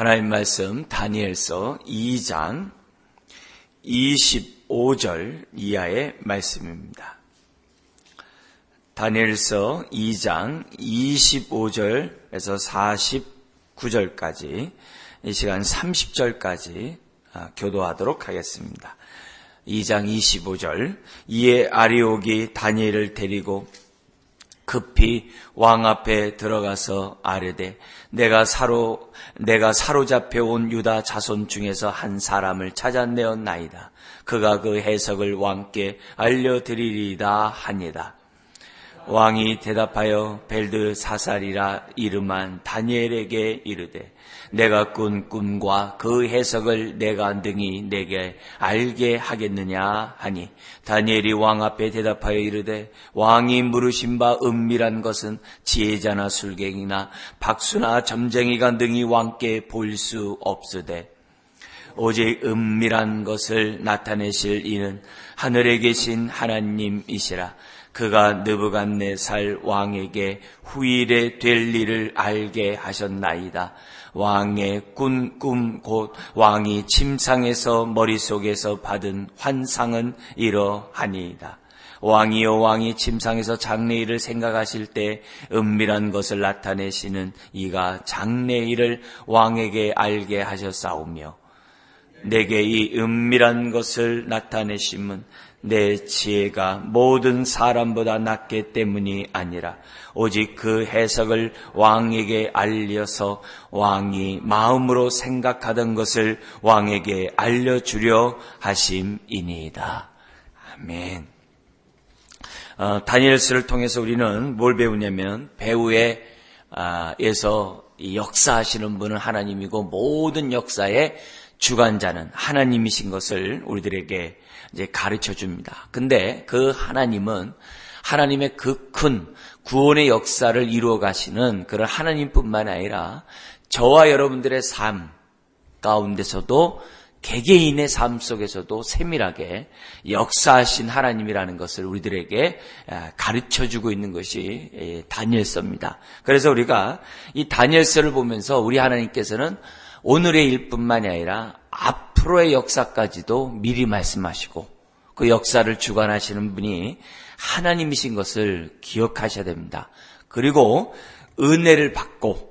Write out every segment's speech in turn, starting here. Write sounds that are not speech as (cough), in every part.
하나님 말씀 다니엘서 2장 25절 이하의 말씀입니다. 다니엘서 2장 25절에서 49절까지 이 시간 30절까지 아, 교도하도록 하겠습니다. 2장 25절 이에 아리옥이 다니엘을 데리고 급히 왕 앞에 들어가서 아뢰되 내가 사로 내가 사로잡혀 온 유다 자손 중에서 한 사람을 찾아내었나이다. 그가 그 해석을 왕께 알려드리리다 하니다. 왕이 대답하여 벨드 사살이라 이름한 다니엘에게 이르되 내가 꾼 꿈과 그 해석을 내가 능히 내게 알게 하겠느냐 하니 다니엘이 왕 앞에 대답하여 이르되 왕이 물으신 바 은밀한 것은 지혜자나 술갱이나 박수나 점쟁이가 능히 왕께 볼 수 없으되 오직 은밀한 것을 나타내실 이는 하늘에 계신 하나님이시라 그가 느부갓네살 왕에게 후일에 될 일을 알게 하셨나이다. 왕의 꾼 꿈 곧 왕이 침상에서 머릿속에서 받은 환상은 이러하니이다. 왕이요 왕이 침상에서 장래일을 생각하실 때 은밀한 것을 나타내시는 이가 장래일을 왕에게 알게 하셨사오며 내게 이 은밀한 것을 나타내심은 내 지혜가 모든 사람보다 낫기 때문이 아니라 오직 그 해석을 왕에게 알려서 왕이 마음으로 생각하던 것을 왕에게 알려주려 하심이니이다. 아멘. 어, 다니엘스를 통해서 우리는 뭘 배우냐면 배우의 아, 에서 역사하시는 분은 하나님이고 모든 역사의 주관자는 하나님이신 것을 우리들에게 이제 가르쳐 줍니다. 근데 그 하나님은 하나님의 그 큰 구원의 역사를 이루어 가시는 그런 하나님뿐만 아니라 저와 여러분들의 삶 가운데서도 개개인의 삶 속에서도 세밀하게 역사하신 하나님이라는 것을 우리들에게 가르쳐 주고 있는 것이 다니엘서입니다. 그래서 우리가 이 다니엘서를 보면서 우리 하나님께서는 오늘의 일뿐만이 아니라 앞 으로의 역사까지도 미리 말씀하시고 그 역사를 주관하시는 분이 하나님이신 것을 기억하셔야 됩니다. 그리고 은혜를 받고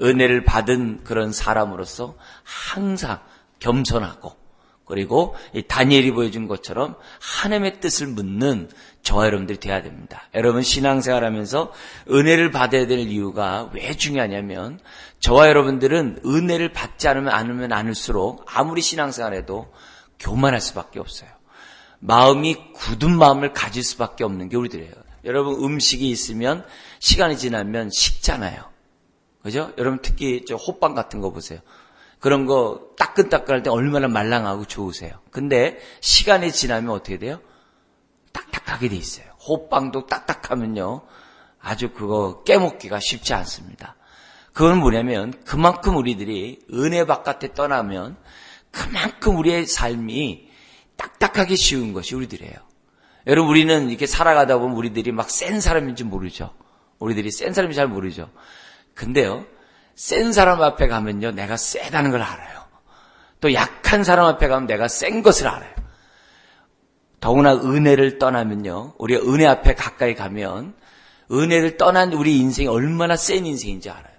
은혜를 받은 그런 사람으로서 항상 겸손하고 그리고 다니엘이 보여준 것처럼 하나님의 뜻을 묻는 저와 여러분들이 돼야 됩니다. 여러분 신앙생활 하면서 은혜를 받아야 될 이유가 왜 중요하냐면 저와 여러분들은 은혜를 받지 않으면 않으면 않을수록 아무리 신앙생활 해도 교만할 수밖에 없어요. 마음이 굳은 마음을 가질 수밖에 없는 게 우리들이에요. 여러분 음식이 있으면 시간이 지나면 식잖아요. 그죠? 여러분 특히 저 호빵 같은 거 보세요. 그런 거 따끈따끈할 때 얼마나 말랑하고 좋으세요. 근데 시간이 지나면 어떻게 돼요? 딱딱하게 돼 있어요. 호빵도 딱딱하면요. 아주 그거 깨먹기가 쉽지 않습니다. 그건 뭐냐면 그만큼 우리들이 은혜 바깥에 떠나면 그만큼 우리의 삶이 딱딱하기 쉬운 것이 우리들이에요. 여러분 우리는 이렇게 살아가다 보면 우리들이 막 센 사람인지 모르죠. 우리들이 센 사람인지 잘 모르죠. 근데요. 센 사람 앞에 가면요, 내가 세다는 걸 알아요. 또 약한 사람 앞에 가면 내가 센 것을 알아요. 더구나 은혜를 떠나면요, 우리가 은혜 앞에 가까이 가면 은혜를 떠난 우리 인생이 얼마나 센 인생인지 알아요.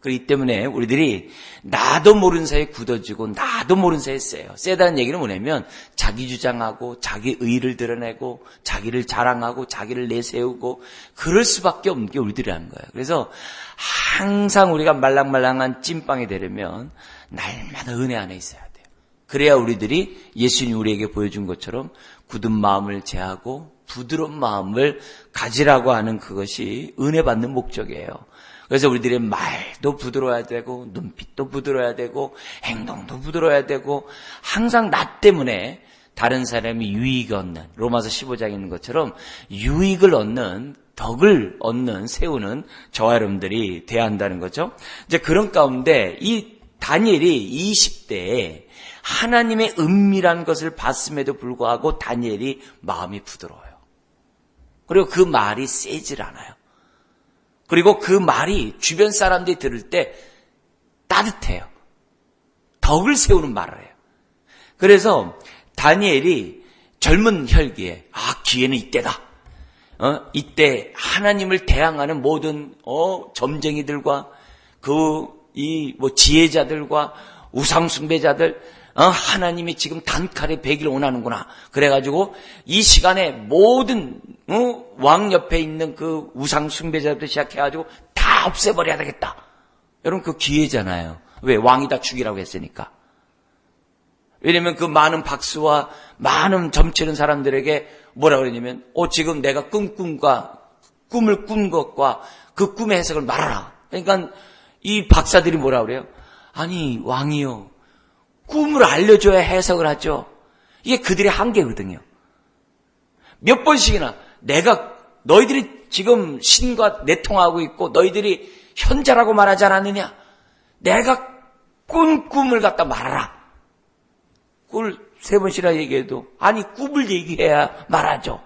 그렇기 때문에 우리들이 나도 모르는 사이에 굳어지고 나도 모르는 사이에 세요. 세다는 얘기는 뭐냐면 자기 주장하고 자기 의를 드러내고 자기를 자랑하고 자기를 내세우고 그럴 수밖에 없는 게 우리들이라는 거예요. 그래서 항상 우리가 말랑말랑한 찐빵이 되려면 날마다 은혜 안에 있어야 돼요. 그래야 우리들이 예수님 우리에게 보여준 것처럼 굳은 마음을 제하고 부드러운 마음을 가지라고 하는 그것이 은혜 받는 목적이에요. 그래서 우리들의 말도 부드러워야 되고 눈빛도 부드러워야 되고 행동도 부드러워야 되고 항상 나 때문에 다른 사람이 유익을 얻는 로마서 15장에 있는 것처럼 유익을 얻는 덕을 얻는 세우는 저와 여러분들이 돼야 한다는 거죠. 이제 그런 가운데 이 다니엘이 20대에 하나님의 은밀한 것을 봤음에도 불구하고 다니엘이 마음이 부드러워요. 그리고 그 말이 세질 않아요. 그리고 그 말이 주변 사람들이 들을 때 따뜻해요. 덕을 세우는 말을 해요. 그래서 다니엘이 젊은 혈기에 아 기회는 이때다. 어, 이때 하나님을 대항하는 모든 어, 점쟁이들과 그 이 뭐 지혜자들과 우상 숭배자들 어, 하나님이 지금 단칼에 베기를 원하는구나. 그래가지고 이 시간에 모든 어, 왕 옆에 있는 그 우상 숭배자들 시작해가지고 다 없애버려야 되겠다. 여러분 그 기회잖아요. 왜 왕이 다 죽이라고 했으니까. 왜냐면 그 많은 박수와 많은 점치는 사람들에게 뭐라 그러냐면, 어, 지금 내가 꾼 꿈과, 꿈을 꾼 것과 그 꿈의 해석을 말하라. 그러니까 이 박사들이 뭐라 그래요? 아니, 왕이요. 꿈을 알려줘야 해석을 하죠. 이게 그들의 한계거든요. 몇 번씩이나 내가 너희들이 지금 신과 내통하고 있고 너희들이 현자라고 말하지 않았느냐? 내가 꾼 꿈을 갖다 말하라. 그걸 세 번씩이나 얘기해도 아니 꿈을 얘기해야 말하죠.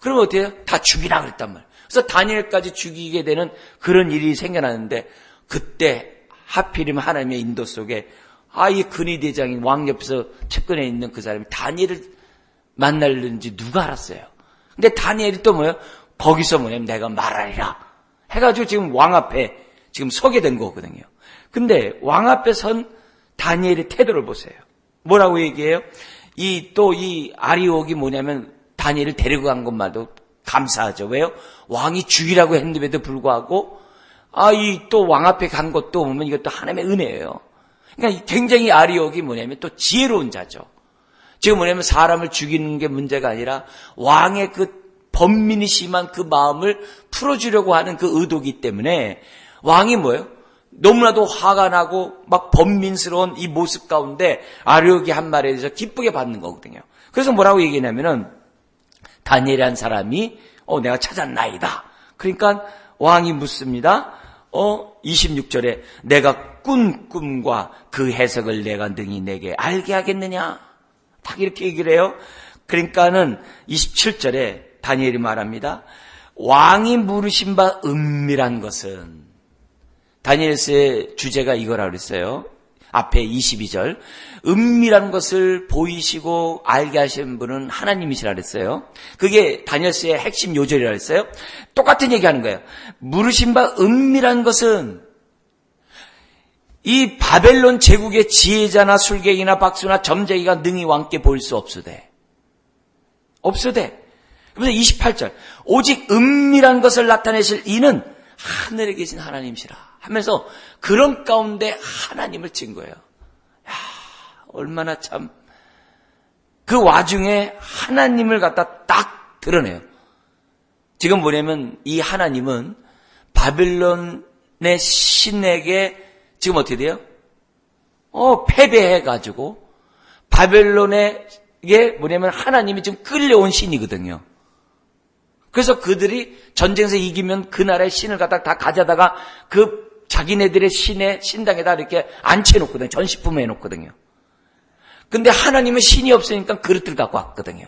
그러면 어때요? 다 죽이라 그랬단 말이에요. 그래서 다니엘까지 죽이게 되는 그런 일이 생겨나는데 그때 하필이면 하나님의 인도 속에 아이 근위 대장인 왕 옆에서 측근에 있는 그 사람이 다니엘을 만날는지 누가 알았어요. 근데 다니엘이 또 뭐예요? 거기서 뭐냐면 내가 말하리라 해가지고 지금 왕 앞에 지금 서게 된 거거든요. 근데 왕 앞에 선 다니엘의 태도를 보세요. 뭐라고 얘기해요? 이 또이 아리옥이 뭐냐면 다니엘을 데리고 간 것만도 감사하죠. 왜요? 왕이 죽이라고 했는데도 불구하고 아 이 또 왕 앞에 간 것도 보면 이것도 하나님의 은혜예요. 그러니까 굉장히 아리옥이 뭐냐면 또 지혜로운 자죠. 지금 뭐냐면 사람을 죽이는 게 문제가 아니라 왕의 그 번민이 심한 그 마음을 풀어주려고 하는 그 의도기 때문에 왕이 뭐예요? 너무나도 화가 나고 막 번민스러운 이 모습 가운데 아리옥이 한 말에 대해서 기쁘게 받는 거거든요. 그래서 뭐라고 얘기냐면은 다니엘이란 사람이 어 내가 찾았나이다. 그러니까 왕이 묻습니다. 어 26절에 내가 꾼 꿈과 그 해석을 내가 능히 내게 알게 하겠느냐? 딱 이렇게 얘기를 해요. 그러니까는 27절에 다니엘이 말합니다. 왕이 물으신 바 은밀한 것은 다니엘스의 주제가 이거라 그랬어요. 앞에 22절. 은밀한 것을 보이시고 알게 하시는 분은 하나님이시라 그랬어요. 그게 다니엘스의 핵심 요절이라 그랬어요. 똑같은 얘기 하는 거예요. 물으신 바 은밀한 것은 이 바벨론 제국의 지혜자나 술객이나 박수나 점쟁이가 능히 왕께 보일 수 없으되. 없으되. 그래서 28절. 오직 은밀한 것을 나타내실 이는 하늘에 계신 하나님이시라. 하면서 그런 가운데 하나님을 친 거예요. 야, 얼마나 참. 그 와중에 하나님을 갖다 딱 드러내요. 지금 뭐냐면 이 하나님은 바빌론의 신에게 지금 어떻게 돼요? 어, 패배해가지고 바벨론에게 뭐냐면 하나님이 지금 끌려온 신이거든요. 그래서 그들이 전쟁에서 이기면 그 나라의 신을 갖다 다 가져다가 그 자기네들의 신의 신당에다 이렇게 앉혀놓거든요. 전시품에 해놓거든요. 근데 하나님은 신이 없으니까 그릇을 갖고 왔거든요.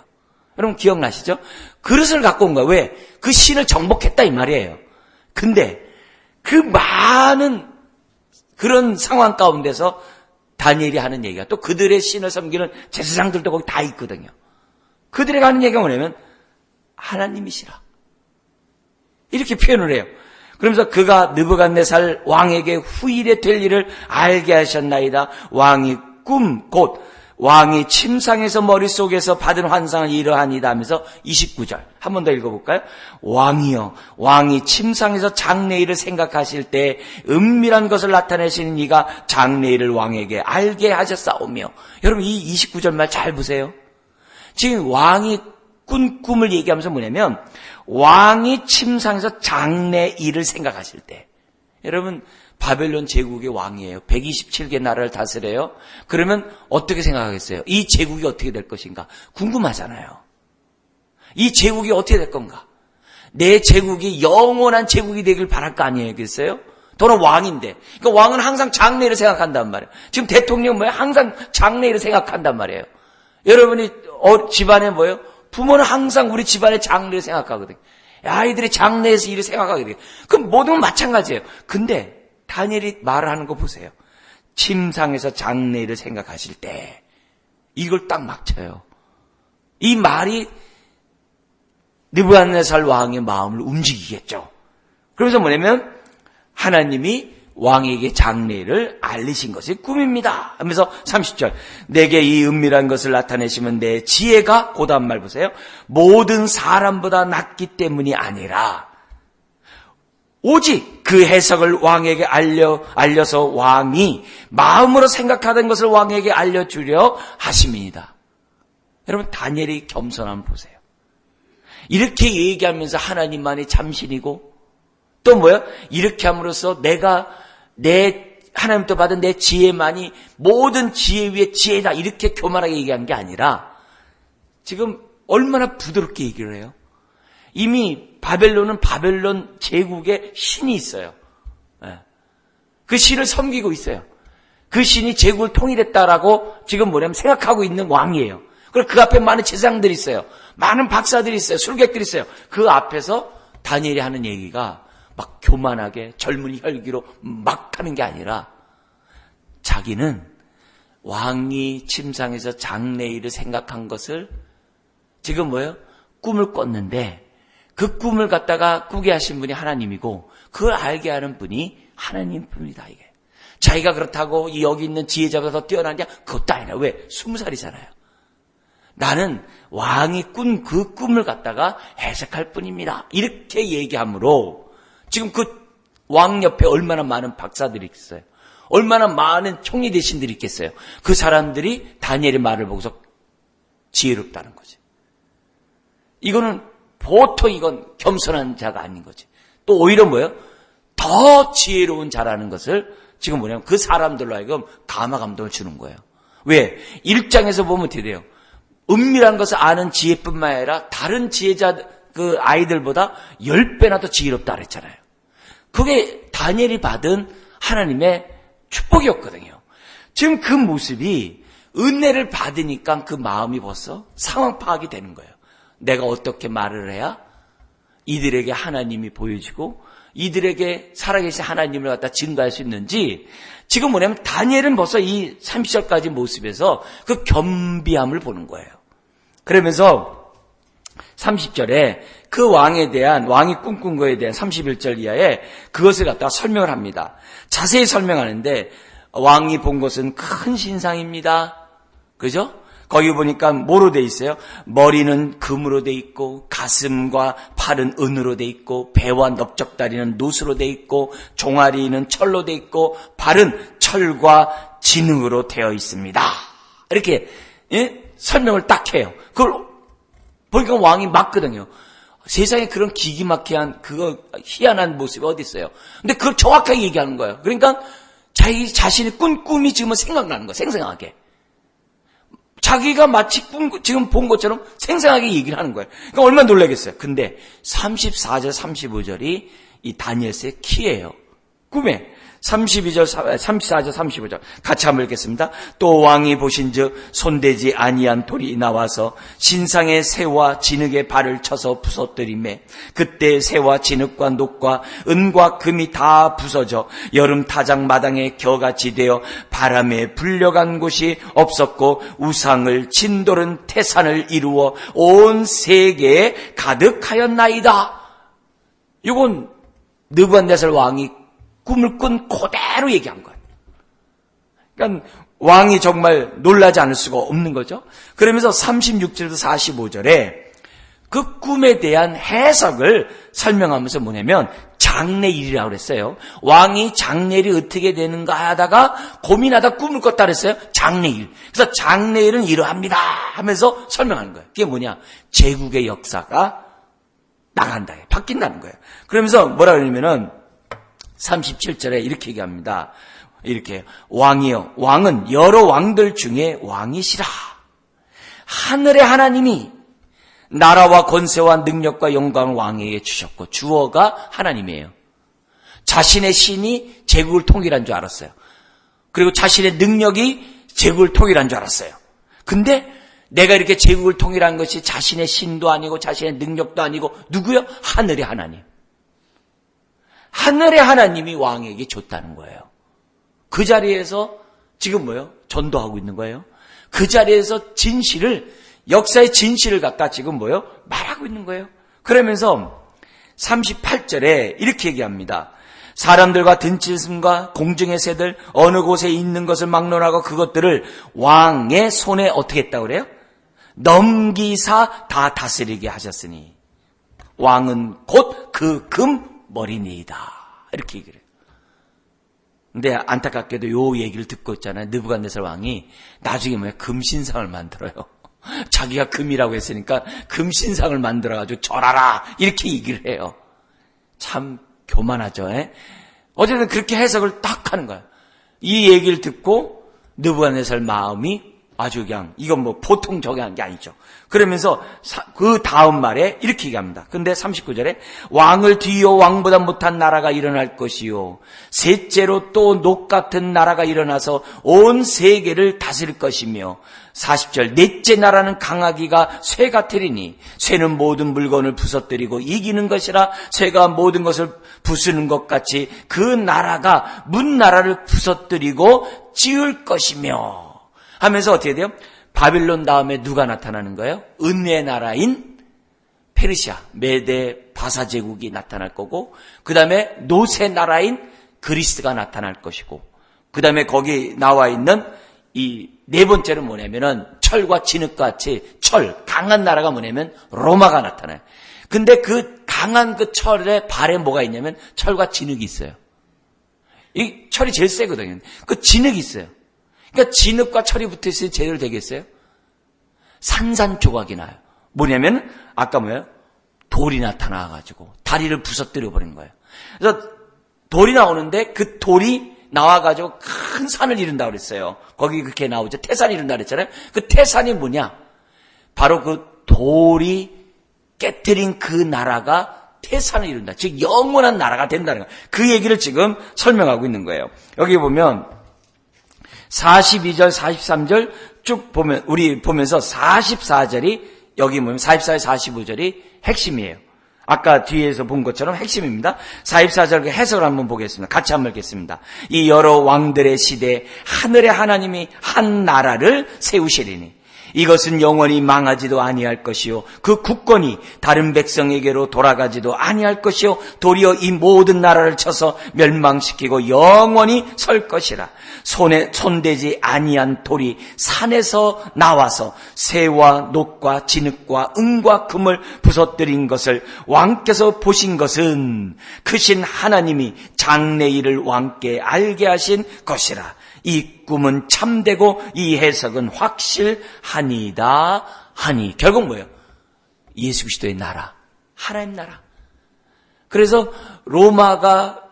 여러분 기억나시죠? 그릇을 갖고 온 거야. 왜? 그 신을 정복했다 이 말이에요. 근데 그 많은 그런 상황 가운데서 다니엘이 하는 얘기가 또 그들의 신을 섬기는 제사장들도 거기 다 있거든요. 그들이 하는 얘기가 뭐냐면 하나님이시라. 이렇게 표현을 해요. 그러면서 그가 느부갓네살 왕에게 후일에 될 일을 알게 하셨나이다. 왕이 꿈, 곧 왕이 침상에서 머릿속에서 받은 환상을 이러하니다 하면서 29절 한 번 더 읽어볼까요? 왕이여 왕이 침상에서 장래일을 생각하실 때 은밀한 것을 나타내시는 이가 장래일을 왕에게 알게 하셨사오며 여러분 이 29절 말 잘 보세요. 지금 왕이 꾼 꿈을 얘기하면서 뭐냐면 왕이 침상에서 장래 일을 생각하실 때 여러분 바벨론 제국의 왕이에요. 127개 나라를 다스려요. 그러면 어떻게 생각하겠어요? 이 제국이 어떻게 될 것인가? 궁금하잖아요. 이 제국이 어떻게 될 건가? 내 제국이 영원한 제국이 되길 바랄 거 아니겠어요? 너는 왕인데. 그러니까 왕은 항상 장래를 생각한단 말이에요. 지금 대통령 뭐예요? 항상 장래를 생각한단 말이에요. 여러분이 어, 집안에 뭐예요? 부모는 항상 우리 집안의 장래를 생각하거든. 아이들이 장래에서 일을 생각하거든. 그럼 모든 건 마찬가지예요. 근데 다니엘이 말을 하는 거 보세요. 침상에서 장례를 생각하실 때 이걸 딱 막쳐요. 이 말이 느부갓네살 왕의 마음을 움직이겠죠. 그래서 뭐냐면 하나님이 왕에게 장례를 알리신 것이 꿈입니다. 하면서 30절 내게 이 은밀한 것을 나타내시면 내 지혜가 고단 말 보세요. 모든 사람보다 낫기 때문이 아니라 오직 그 해석을 왕에게 알려, 알려서 왕이 마음으로 생각하던 것을 왕에게 알려주려 하심이니다. 여러분, 다니엘이 겸손함을 보세요. 이렇게 얘기하면서 하나님만이 참신이고, 또 뭐야? 이렇게 함으로써 내가 내, 하나님부터 받은 내 지혜만이 모든 지혜 위에 지혜다. 이렇게 교만하게 얘기한 게 아니라, 지금 얼마나 부드럽게 얘기를 해요? 이미 바벨론은 바벨론 제국의 신이 있어요. 예. 그 신을 섬기고 있어요. 그 신이 제국을 통일했다라고 지금 뭐냐면 생각하고 있는 왕이에요. 그리고 그 앞에 많은 제사장들이 있어요. 많은 박사들이 있어요. 술객들이 있어요. 그 앞에서 다니엘이 하는 얘기가 막 교만하게 젊은 혈기로 막 하는 게 아니라 자기는 왕이 침상에서 장례일을 생각한 것을 지금 뭐예요? 꿈을 꿨는데 그 꿈을 갖다가 꾸게 하신 분이 하나님이고 그걸 알게 하는 분이 하나님 뿐이다 이게. 자기가 그렇다고 여기 있는 지혜자보다 더 뛰어나냐? 그것도 아니라 왜? 스무 살이잖아요. 나는 왕이 꾼 그 꿈을 갖다가 해석할 뿐입니다. 이렇게 얘기하므로 지금 그 왕 옆에 얼마나 많은 박사들이 있어요. 얼마나 많은 총리 대신들이 있겠어요. 그 사람들이 다니엘의 말을 보고서 지혜롭다는 거지. 이거는 보통 이건 겸손한 자가 아닌 거지. 또 오히려 뭐예요? 더 지혜로운 자라는 것을 지금 뭐냐면 그 사람들로 하여금 감화 감동을 주는 거예요. 왜? 일장에서 보면 어떻게 돼요? 은밀한 것을 아는 지혜뿐만 아니라 다른 지혜자 그 아이들보다 열 배나 더 지혜롭다 그랬잖아요. 그게 다니엘이 받은 하나님의 축복이었거든요. 지금 그 모습이 은혜를 받으니까 그 마음이 벌써 상황 파악이 되는 거예요. 내가 어떻게 말을 해야 이들에게 하나님이 보여지고 이들에게 살아계신 하나님을 갖다 증거할 수 있는지 지금 뭐냐면 다니엘은 벌써 이 30절까지 모습에서 그 겸비함을 보는 거예요. 그러면서 30절에 그 왕에 대한 왕이 꿈꾼 거에 대한 31절 이하에 그것을 갖다가 설명을 합니다. 자세히 설명하는데 왕이 본 것은 큰 신상입니다. 그죠? 거기 보니까 뭐로 돼 있어요? 머리는 금으로 돼 있고 가슴과 팔은 은으로 돼 있고 배와 넓적다리는 노수로 돼 있고 종아리는 철로 돼 있고 발은 철과 진흙으로 되어 있습니다. 이렇게 예? 설명을 딱 해요. 그걸 보니까 왕이 맞거든요. 세상에 그런 기기막히한 그거 희한한 모습이 어디 있어요? 근데 그걸 정확하게 얘기하는 거예요. 그러니까 자기 자신이 꾼 꿈이 지금은 생각나는 거예요. 생생하게. 자기가 마치 꿈, 지금 본 것처럼 생생하게 얘기를 하는 거예요. 그러니까 얼마나 놀라겠어요. 근데 34절, 35절이 이 다니엘스의 키예요. 꿈에. 32절, 34절, 35절. 같이 한번 읽겠습니다. 또 왕이 보신즉 손대지 아니한 돌이 나와서 신상의 새와 진흙의 발을 쳐서 부서뜨리매 그때 새와 진흙과 녹과 은과 금이 다 부서져 여름 타작 마당에 겨같이 되어 바람에 불려간 곳이 없었고 우상을 진돌은 태산을 이루어 온 세계에 가득하였나이다. 이건 느부갓네살 왕이 꿈을 꾼 그대로 얘기한 거예요. 그러니까 왕이 정말 놀라지 않을 수가 없는 거죠. 그러면서 36절에서 45절에 그 꿈에 대한 해석을 설명하면서 뭐냐면 장례일이라고 그랬어요. 왕이 장례일이 어떻게 되는가 하다가 고민하다 꿈을 꿨다 그랬어요. 장례일. 그래서 장례일은 이러합니다 하면서 설명하는 거예요. 그게 뭐냐? 제국의 역사가 나간다. 바뀐다는 거예요. 그러면서 뭐라 그러냐면은 37절에 이렇게 얘기합니다. 이렇게 왕이요 왕은 여러 왕들 중에 왕이시라. 하늘의 하나님이 나라와 권세와 능력과 영광을 왕에게 주셨고 주어가 하나님이에요. 자신의 신이 제국을 통일한 줄 알았어요. 그리고 자신의 능력이 제국을 통일한 줄 알았어요. 근데 내가 이렇게 제국을 통일한 것이 자신의 신도 아니고 자신의 능력도 아니고 누구요? 하늘의 하나님. 하늘의 하나님이 왕에게 줬다는 거예요. 그 자리에서 지금 뭐요? 전도하고 있는 거예요. 그 자리에서 진실을 역사의 진실을 갖다 지금 뭐요? 말하고 있는 거예요. 그러면서 38절에 이렇게 얘기합니다. 사람들과 등칠슴과 공중의 새들 어느 곳에 있는 것을 막론하고 그것들을 왕의 손에 어떻게 했다고 그래요? 넘기사 다 다스리게 하셨으니 왕은 곧 그 금 머리니이다. 이렇게 얘기를 해요. 근데 안타깝게도 요 얘기를 듣고 있잖아요. 느부갓네살 왕이 나중에 뭐야 금신상을 만들어요. (laughs) 자기가 금이라고 했으니까 금신상을 만들어가지고 절하라 이렇게 얘기를 해요. 참 교만하죠. 에? 어쨌든 그렇게 해석을 딱 하는 거예요. 이 얘기를 듣고 느부갓네살 마음이 아주 그냥 이건 뭐 보통 저기 한게 아니죠. 그러면서 사- 그 다음 말에 이렇게 얘기합니다. 근데 39절에 왕을 뒤이어 왕보다 못한 나라가 일어날 것이요. 셋째로 또 녹 같은 나라가 일어나서 온 세계를 다스릴 것이며 40절 넷째 나라는 강하기가 쇠 같으리니 쇠는 모든 물건을 부서뜨리고 이기는 것이라 쇠가 모든 것을 부수는 것 같이 그 나라가 문 나라를 부서뜨리고 지을 것이며 하면서 어떻게 돼요? 바빌론 다음에 누가 나타나는 거예요? 은혜 나라인 페르시아, 메데 바사 제국이 나타날 거고, 그 다음에 노세 나라인 그리스가 나타날 것이고, 그 다음에 거기 나와 있는 이 네 번째는 뭐냐면은 철과 진흙같이 철, 강한 나라가 뭐냐면 로마가 나타나요. 근데 그 강한 그 철의 발에 뭐가 있냐면 철과 진흙이 있어요. 이 철이 제일 세거든요. 그 진흙이 있어요. 그러니까 진흙과 철이 붙어 있으니 제대로 되겠어요? 산산조각이 나요. 뭐냐면 아까 뭐예요? 돌이 나타나가지고 다리를 부서뜨려 버린 거예요. 그래서 돌이 나오는데 그 돌이 나와가지고 큰 산을 이룬다 그랬어요. 거기 그렇게 나오죠. 태산이 이룬다 그랬잖아요. 그 태산이 뭐냐? 바로 그 돌이 깨뜨린 그 나라가 태산을 이룬다. 즉 영원한 나라가 된다는 거예요. 그 얘기를 지금 설명하고 있는 거예요. 여기 보면 42절, 43절 쭉 보면, 우리 보면서 44절이, 여기 보면 44절, 45절이 핵심이에요. 아까 뒤에서 본 것처럼 핵심입니다. 44절 그 해석을 한번 보겠습니다. 같이 한번 읽겠습니다. 이 여러 왕들의 시대에 하늘의 하나님이 한 나라를 세우시리니 이것은 영원히 망하지도 아니할 것이요. 그 국권이 다른 백성에게로 돌아가지도 아니할 것이요. 도리어 이 모든 나라를 쳐서 멸망시키고 영원히 설 것이라. 손에 손대지 아니한 돌이 산에서 나와서 새와 녹과 진흙과 은과 금을 부서뜨린 것을 왕께서 보신 것은 크신 하나님이 장래일을 왕께 알게 하신 것이라 이 꿈은 참되고 이 해석은 확실하니다 하니 결국 뭐예요? 예수 그리스도의 나라, 하나님 나라. 그래서 로마가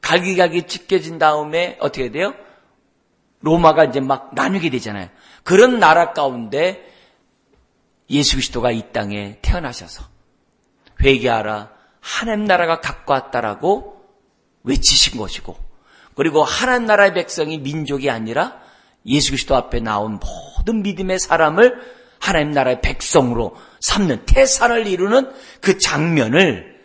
갈기갈기 찢겨진 다음에 어떻게 돼요? 로마가 이제 막 나뉘게 되잖아요. 그런 나라 가운데 예수 그리스도가 이 땅에 태어나셔서 회개하라 하나님 나라가 갖고 왔다라고 외치신 것이고 그리고 하나님 나라의 백성이 민족이 아니라 예수 그리스도 앞에 나온 모든 믿음의 사람을 하나님 나라의 백성으로 삼는 태산을 이루는 그 장면을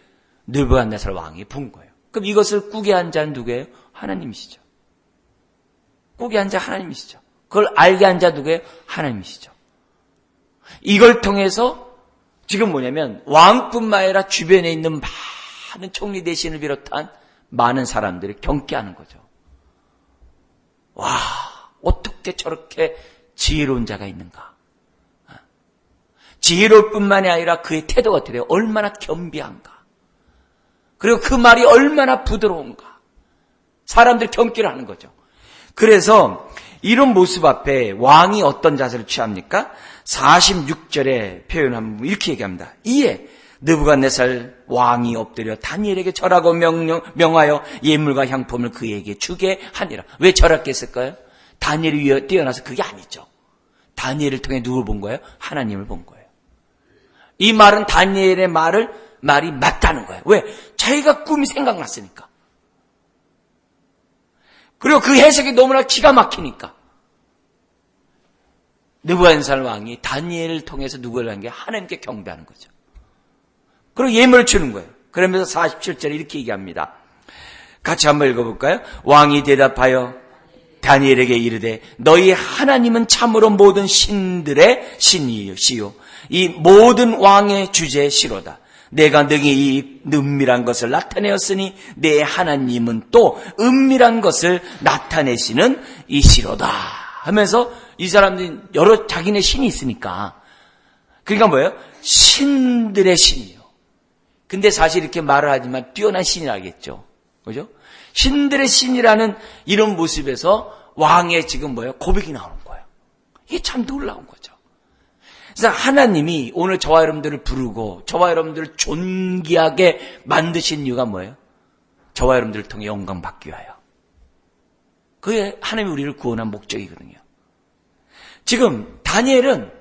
느부갓네살 왕이 본 거예요. 그럼 이것을 꾸게 한 자는 누구예요? 하나님이시죠. 꾸게 한 자 하나님이시죠. 그걸 알게 한 자 누구예요? 하나님이시죠. 이걸 통해서 지금 뭐냐면 왕뿐만 아니라 주변에 있는 많은 총리 대신을 비롯한 많은 사람들이 경계하는 거죠. 와, 어떻게 저렇게 지혜로운 자가 있는가? 지혜로울 뿐만이 아니라 그의 태도가 어떻게 돼요? 얼마나 겸비한가? 그리고 그 말이 얼마나 부드러운가? 사람들이 경기를 하는 거죠. 그래서 이런 모습 앞에 왕이 어떤 자세를 취합니까? 46절에 표현하면 이렇게 얘기합니다. 이에 느부갓네살 왕이 엎드려 다니엘에게 절하고 명령, 명하여 예물과 향품을 그에게 주게 하니라. 왜 절하게 했을까요? 다니엘이 뛰어나서 그게 아니죠. 다니엘을 통해 누굴 본 거예요? 하나님을 본 거예요. 이 말은 다니엘의 말을 말이 맞다는 거예요. 왜? 자기가 꿈이 생각났으니까. 그리고 그 해석이 너무나 기가 막히니까. 느부갓네살 왕이 다니엘을 통해서 누구를 한 게 하나님께 경배하는 거죠. 그리고 예물을 주는 거예요. 그러면서 47절에 이렇게 얘기합니다. 같이 한번 읽어볼까요? 왕이 대답하여 다니엘에게 이르되 너희 하나님은 참으로 모든 신들의 신이시요 이 모든 왕의 주제시로다. 내가 능히 이 은밀한 것을 나타내었으니 내 하나님은 또 은밀한 것을 나타내시는 이시로다. 하면서 이 사람들이 여러 자기네 신이 있으니까 그러니까 뭐예요? 신들의 신이요. 근데 사실 이렇게 말을 하지만 뛰어난 신이라겠죠. 그죠? 신들의 신이라는 이런 모습에서 왕의 지금 뭐예요? 고백이 나오는 거예요. 이게 참 놀라운 거죠. 그래서 하나님이 오늘 저와 여러분들을 부르고 저와 여러분들을 존귀하게 만드신 이유가 뭐예요? 저와 여러분들을 통해 영광 받기 위하여. 그게 하나님이 우리를 구원한 목적이거든요. 지금 다니엘은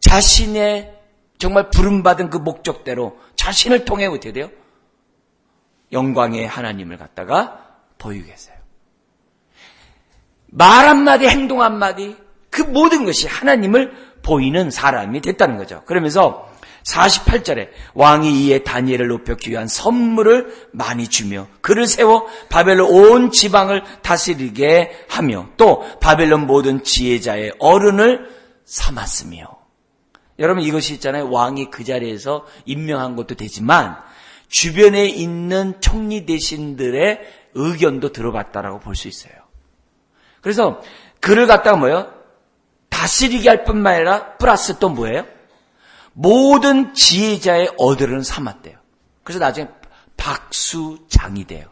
자신의 정말 부름받은 그 목적대로 자신을 통해 어떻게 돼요? 영광의 하나님을 갖다가 보이고 계세요. 말 한마디, 행동 한마디, 그 모든 것이 하나님을 보이는 사람이 됐다는 거죠. 그러면서 48절에 왕이 이에 다니엘을 높여 귀한 선물을 많이 주며 그를 세워 바벨론 온 지방을 다스리게 하며 또 바벨론 모든 지혜자의 어른을 삼았으며 여러분 이것이 있잖아요. 왕이 그 자리에서 임명한 것도 되지만 주변에 있는 총리 대신들의 의견도 들어봤다라고 볼 수 있어요. 그래서 그를 갖다가 뭐예요? 다스리게 할 뿐만 아니라 플러스 또 뭐예요? 모든 지혜자의 어들은 삼았대요. 그래서 나중에 박수장이 돼요.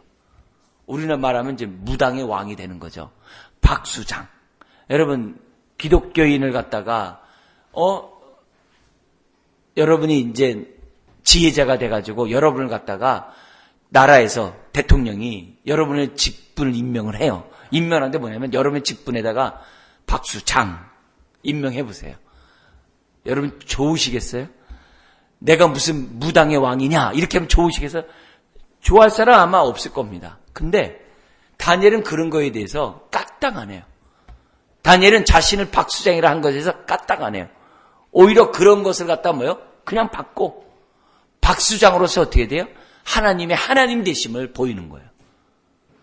우리는 말하면 이제 무당의 왕이 되는 거죠. 박수장. 여러분 기독교인을 갖다가 어 여러분이 이제 지혜자가 돼가지고 여러분을 갖다가 나라에서 대통령이 여러분의 직분을 임명을 해요. 임명하는데 뭐냐면 여러분의 직분에다가 박수 장 임명해 보세요. 여러분 좋으시겠어요? 내가 무슨 무당의 왕이냐 이렇게 하면 좋으시겠어요? 좋아할 사람 아마 없을 겁니다. 근데 다니엘은 그런 거에 대해서 까딱하네요. 다니엘은 자신을 박수장이라 한 것에 대해서 까딱하네요. 오히려 그런 것을 갖다 뭐요? 그냥 받고 박수장으로서 어떻게 돼요? 하나님의 하나님 되심을 보이는 거예요.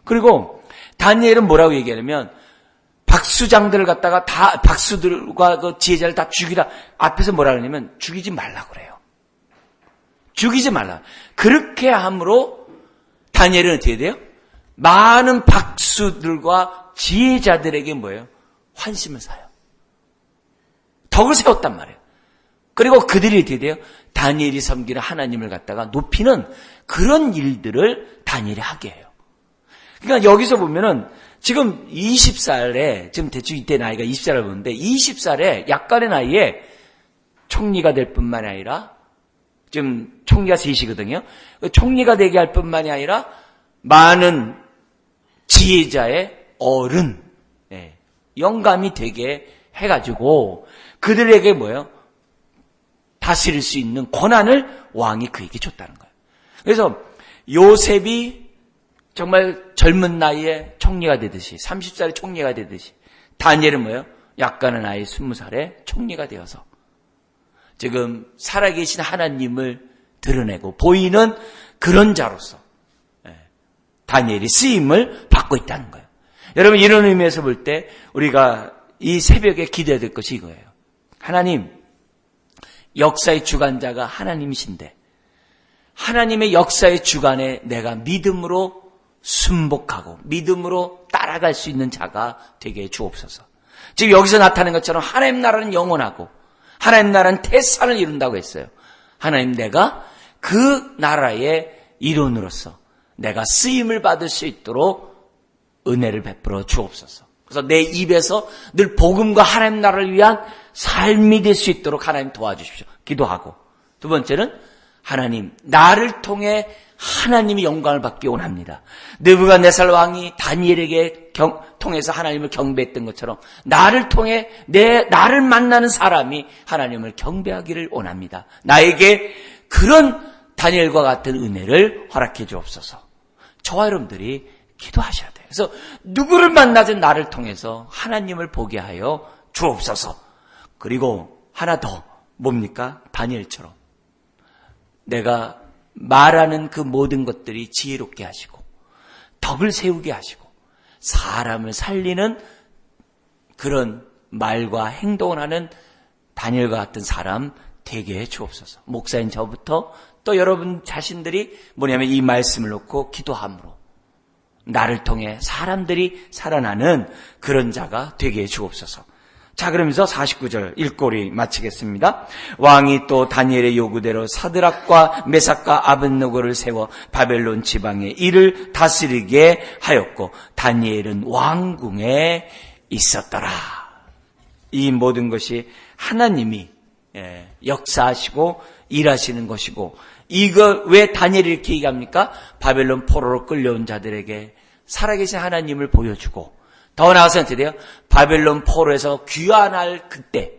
그리고 다니엘은 뭐라고 얘기하냐면 박수장들을 갖다가 다 박수들과 그 지혜자를 다 죽이라 앞에서 뭐라 그러냐면 죽이지 말라 그래요. 죽이지 말라. 그렇게 함으로 다니엘은 어떻게 돼요? 많은 박수들과 지혜자들에게 뭐예요? 환심을 사요. 덕을 세웠단 말이에요. 그리고 그들이 돼요? 다니엘이 섬기는 하나님을 갖다가 높이는 그런 일들을 다니엘이 하게 해요. 그러니까 여기서 보면은 지금 20살에 지금 대충 이때 나이가 20살을 보는데 20살에 약간의 나이에 총리가 될 뿐만 아니라 지금 총리가 셋이거든요. 그 총리가 되게 할 뿐만이 아니라 많은 지혜자의 어른, 예, 영감이 되게 해가지고 그들에게 뭐예요? 다스릴 수 있는 권한을 왕이 그에게 줬다는 거예요. 그래서 요셉이 정말 젊은 나이에 총리가 되듯이 30살에 총리가 되듯이 다니엘은 뭐예요? 약간의 나이 20살에 총리가 되어서 지금 살아계신 하나님을 드러내고 보이는 그런 자로서 예, 다니엘이 쓰임을 받고 있다는 거예요. 여러분 이런 의미에서 볼 때 우리가 이 새벽에 기대해야 될 것이 이거예요. 하나님 역사의 주관자가 하나님이신데 하나님의 역사의 주관에 내가 믿음으로 순복하고 믿음으로 따라갈 수 있는 자가 되게 주옵소서. 지금 여기서 나타낸 것처럼 하나님 나라는 영원하고 하나님 나라는 태산을 이룬다고 했어요. 하나님 내가 그 나라의 일원으로서 내가 쓰임을 받을 수 있도록 은혜를 베풀어 주옵소서. 그래서 내 입에서 늘 복음과 하나님 나라를 위한 삶이 될 수 있도록 하나님 도와주십시오. 기도하고 두 번째는 하나님 나를 통해 하나님이 영광을 받기 원합니다. 느부갓네살 왕이 다니엘에게 경, 통해서 하나님을 경배했던 것처럼 나를 통해 내 나를 만나는 사람이 하나님을 경배하기를 원합니다. 나에게 그런 다니엘과 같은 은혜를 허락해 주옵소서. 저와 여러분들이 기도하셔야 돼요. 그래서 누구를 만나든 나를 통해서 하나님을 보게 하여 주옵소서. 그리고 하나 더 뭡니까? 다니엘처럼 내가 말하는 그 모든 것들이 지혜롭게 하시고 덕을 세우게 하시고 사람을 살리는 그런 말과 행동을 하는 다니엘과 같은 사람 되게 해 주옵소서. 목사인 저부터 또 여러분 자신들이 뭐냐면 이 말씀을 놓고 기도함으로 나를 통해 사람들이 살아나는 그런 자가 되게 해 주옵소서. 자, 그러면서 49절 일꼬리 마치겠습니다. 왕이 또 다니엘의 요구대로 사드락과 메삭과 아벤노고를 세워 바벨론 지방에 이를 다스리게 하였고 다니엘은 왕궁에 있었더라. 이 모든 것이 하나님이 예, 역사하시고 일하시는 것이고 이거 왜 다니엘이 이렇게 얘기합니까? 바벨론 포로로 끌려온 자들에게 살아계신 하나님을 보여주고 더 나아가서 어떻게 돼요? 바벨론 포로에서 귀환할 그때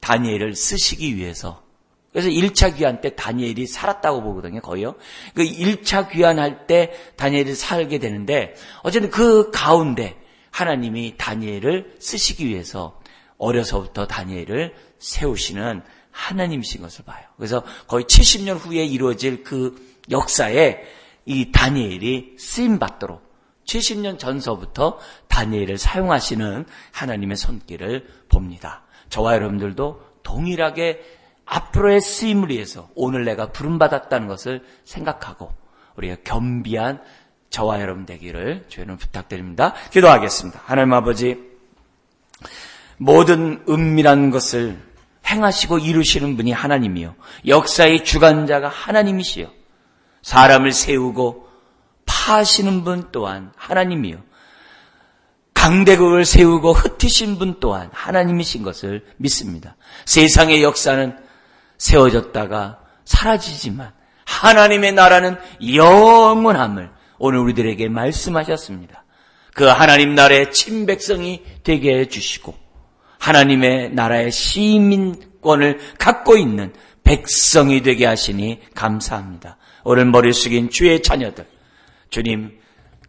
다니엘을 쓰시기 위해서 그래서 1차 귀환 때 다니엘이 살았다고 보거든요, 거의요. 그 1차 귀환할 때 다니엘이 살게 되는데, 어쨌든 그 가운데 하나님이 다니엘을 쓰시기 위해서 어려서부터 다니엘을 세우시는 하나님이신 것을 봐요. 그래서 거의 70년 후에 이루어질 그 역사에 이 다니엘이 쓰임 받도록 70년 전서부터 다니엘을 사용하시는 하나님의 손길을 봅니다. 저와 여러분들도 동일하게 앞으로의 쓰임을 위해서 오늘 내가 부름받았다는 것을 생각하고 우리가 겸비한 저와 여러분 되기를 주여는 부탁드립니다. 기도하겠습니다. 하나님 아버지 모든 은밀한 것을 행하시고 이루시는 분이 하나님이요. 역사의 주관자가 하나님이시요. 사람을 세우고 파시는 분 또한 하나님이요. 강대국을 세우고 흩으신 분 또한 하나님이신 것을 믿습니다. 세상의 역사는 세워졌다가 사라지지만 하나님의 나라는 영원함을 오늘 우리들에게 말씀하셨습니다. 그 하나님 나라의 친백성이 되게 해주시고 하나님의 나라의 시민권을 갖고 있는 백성이 되게 하시니 감사합니다. 오늘 머리 숙인 주의 자녀들 주님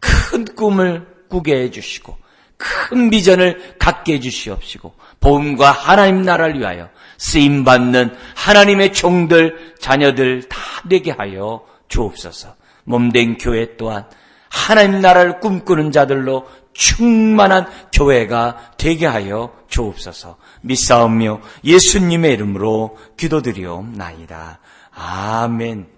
큰 꿈을 꾸게 해주시고 큰 비전을 갖게 해주시옵시고 복음과 하나님 나라를 위하여 쓰임받는 하나님의 종들 자녀들 다 되게 하여 주옵소서 몸된 교회 또한 하나님 나라를 꿈꾸는 자들로 충만한 교회가 되게 하여 주옵소서 믿사오며 예수님의 이름으로 기도드리옵나이다. 아멘.